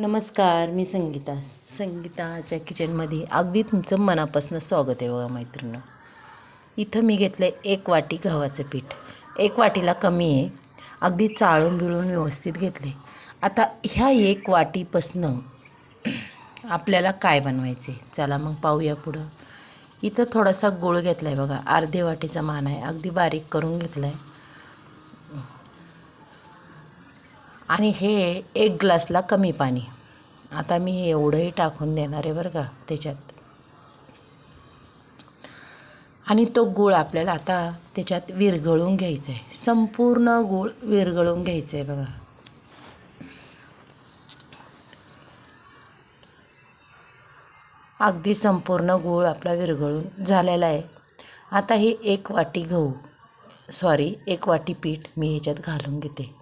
नमस्कार मी संगीता. संगीताच्या किचनमध्ये अगदी तुमचं मनापासून स्वागत आहे बघा मैत्रिणी इथं मी घेतलं आहे एक वाटी गव्हाचं पीठ. एक वाटीला कमी आहे. अगदी चाळून बिळून व्यवस्थित घेतले आता ह्या एक वाटीपासनं आपल्याला काय बनवायचे चला मग पाहूया पुढं. इथं थोडासा गुळ घेतला आहे बघा. अर्धे वाटीचा मान आहे. अगदी बारीक करून घेतला आहे आणि हे एक ग्लासला कमी पाणी. आता मी हे एवढंही टाकून देणार आहे बरं का त्याच्यात. आणि तो गूळ आपल्याला आता त्याच्यात विरघळून घ्यायचा आहे संपूर्ण गूळ विरघळून घ्यायचं आहे बघा. अगदी संपूर्ण गूळ आपला विरघळून झालेला आहे. आता ही एक वाटी गहू सॉरी एक वाटी पीठ मी ह्याच्यात घालून घेते.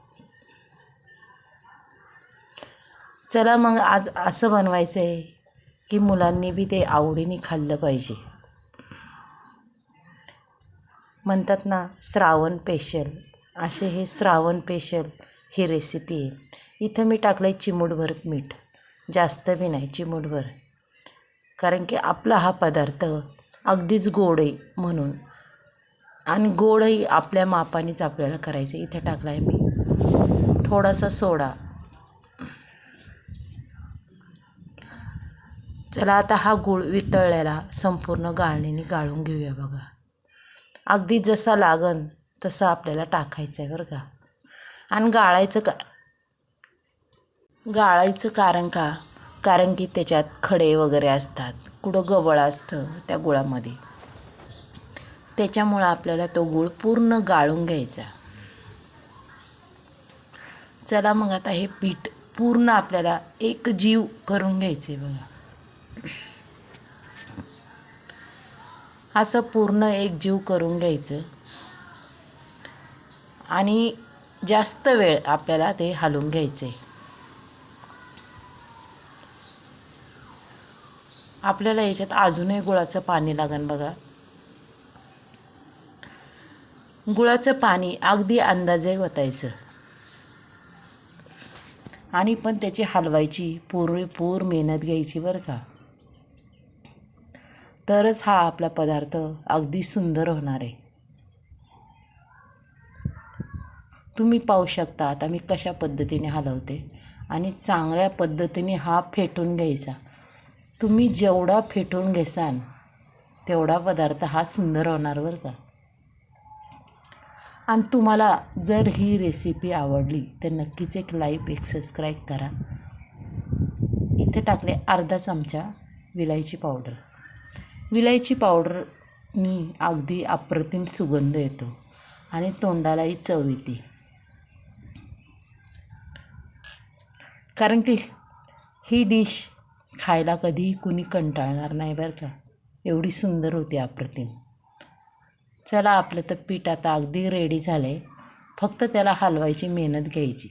चला मग आज असं बनवायचं आहे की मुलांनी बी ते आवडीने खाल्लं पाहिजे. म्हणतात ना श्रावण पेशल असे हे श्रावण पेशल ही रेसिपी आहे. इथं मी टाकलं आहे चिमूटभर मीठ. जास्त बी नाही चिमूटभर. कारण की आपला हा पदार्थ अगदीच गोड आहे म्हणून. आणि गोडही आपल्या मापानेच आपल्याला करायचं इथं टाकला आहे मी. थोडासा सोडा. चला आता हा गूळ वितळलेला संपूर्ण गाळणीने गाळून घेऊया बघा. अगदी जसा लागन तसं आपल्याला टाकायचं आहे बरं का. आणि गाळायचं का गाळायचं कारण का? कारण की त्याच्यात खडे वगैरे असतात. कुठं गबळ असतं त्या गुळामध्ये. त्याच्यामुळं आपल्याला तो गूळ पूर्ण गाळून घ्यायचा. चला मग आता हे पीठ पूर्ण आपल्याला एक जीव करून घ्यायचे बघा. असं पूर्ण एक जीव करून घ्यायचं. आणि जास्त वेळ आपल्याला ते हलवून घ्यायचं. आहे आपल्याला याच्यात अजूनही गुळाचं पाणी लागन बघा. गुळाचं पाणी अगदी अंदाजे वतायचं. आणि पण त्याची हलवायची पूर मेहनत घ्यायची बरं का. तरच हा आपला पदार्थ अगदी सुंदर होणार आहे. तुम्ही पाहू शकता आता मी कशा पद्धतीने हलवते आणि चांगल्या पद्धतीने हा फेटून घ्यायचा. तुम्ही जेवढा फेटून घेसान तेवढा पदार्थ हा सुंदर होणार बरं का. आणि तुम्हाला जर ही रेसिपी आवडली तर नक्कीच एक लाईक एक सबस्क्राईब करा. इथे टाकले अर्धा चमचा विलायची पावडर विलायची पावडरनी अगदी अप्रतिम सुगंध येतो आणि तोंडालाही चव येते. कारण की ही डिश खायला कधीही कुणी कंटाळणार नाही बरं का. एवढी सुंदर होती अप्रतिम. चला आपलं तर पीठ आता अगदी रेडी झालं आहे फक्त त्याला हलवायची मेहनत घ्यायची.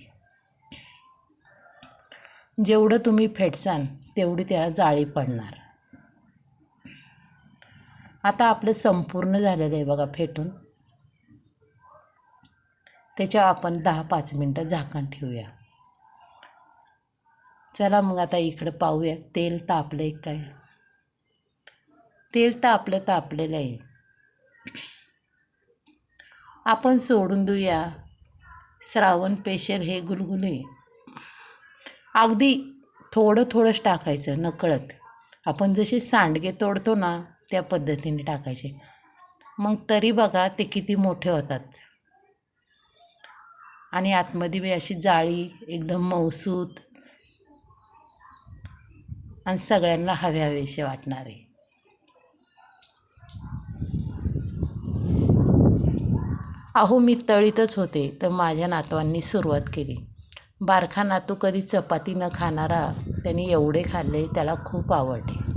जेवढं तुम्ही फेटसान तेवढी त्याला जाळी पडणार. आता आपलं संपूर्ण झालेलं आहे बघा फेटून. त्याच्यावर आपण दहा पाच मिनटं झाकण ठेवूया. चला मग आता इकडं पाहूया. तेल तापलं आहे काय? तेल तापलं तापलेलं आहे. आपण सोडून देऊया. श्रावण पेशल हे गुलगुले. अगदी थोडं थोडंच टाकायचं नकळत. आपण जसे सांडगे तोडतो ना त्या पद्धतीने टाकायचे. मग तरी बघा ते किती मोठे होतात. आणि आतमध्ये बी अशी जाळी एकदम मौसूत आणि सगळ्यांना हवे हवेसे वाटणारे. अहो मी तळीतच होते तर माझ्या नातवांनी सुरुवात केली. बारखा नातू कधी चपाती न खाणारा त्यांनी एवढे खाल्ले त्याला खूप आवडले.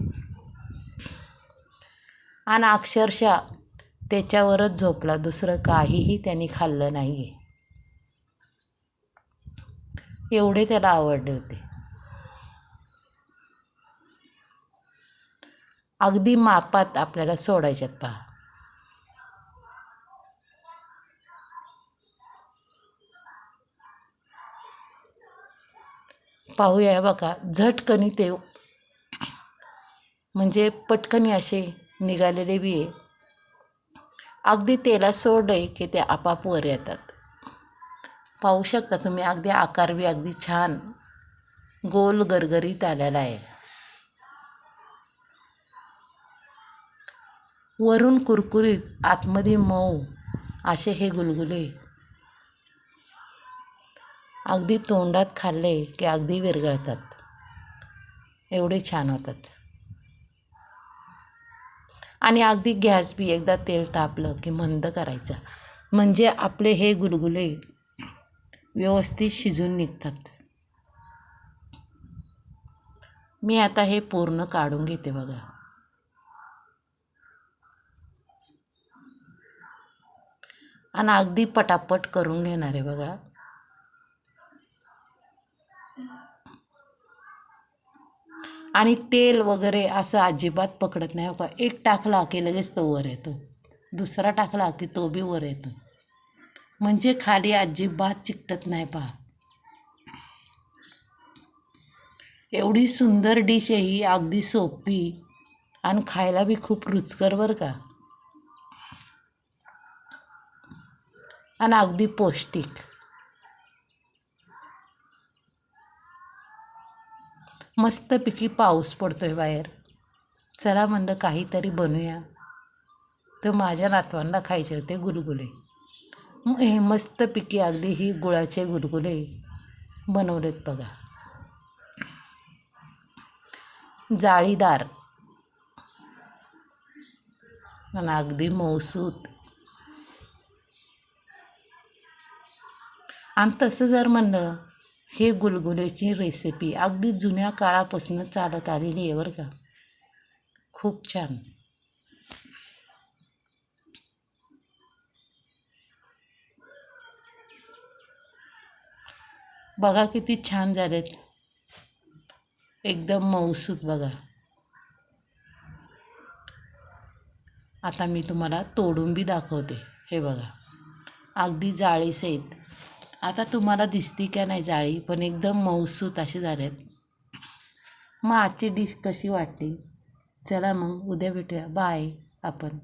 आणि अक्षरशः त्याच्यावरच झोपला. दुसरं काहीही त्यांनी खाल्लं नाही आहे एवढे त्याला आवडले होते. अगदी मापात आपल्याला सोडायच्यात पहा. पाहूया बघा झटकनी ते म्हणजे पटकनी असे निघालेले बी आहे अगदी तेलात सोडले की ते आपाप वर येतात. पाहू शकता तुम्ही अगदी आकार बी अगदी छान गोल गरगरीत आलेला आहे. वरून कुरकुरीत आतमध्ये मऊ असे हे गुलगुले. अगदी तोंडात खाल्ले की अगदी विरघळतात. एवढे छान होतात. आणि अगदी गॅस बी एकदा तेल तापलं की मंद करायचं. म्हणजे आपले हे गुलगुले व्यवस्थित शिजून निघतात. मी आता हे पूर्ण काढून घेते बघा. आणि अगदी पटापट करून घेणार आहे बघा. आणि तेल वगैरे असं अजिबात पकडत नाही हो का? एक टाकला की लगेच तो वर येतो. दुसरा टाकला की तो बी वर येतो. म्हणजे खाली अजिबात चिकटत नाही पहा. एवढी सुंदर डिश आहे ही अगदी सोपी आणि खायला बी खूप रुचकर बरं का. आणि अगदी पौष्टिक. मस्तपैकी पाऊस पडतो आहे बाहेर. चला म्हणलं काहीतरी बनवूया तर माझ्या नातवांना खायचे होते गुलगुले. हे मस्तपैकी अगदी ही गुळाचे गुलगुले बनवलेत बघा. जाळीदार. आणि अगदी मौसूत आणि तसं जर म्हणलं हे गुलगुल्याची रेसिपी अगदी जुन्या काळापासून चालत आलेली आहे बरं का. खूप छान. बघा किती छान झालेत. एकदम मऊसूत बघा. आता मी तुम्हाला तोडून बी दाखवते. हे बघा. अगदी जाळीसहित. आता तुम्हाला दिसती का नाही जाळी? पण एकदम मऊसूत असे झाले मग आजची डिश कशी वाटली? चला मग उद्या भेटूया. बाय आपण.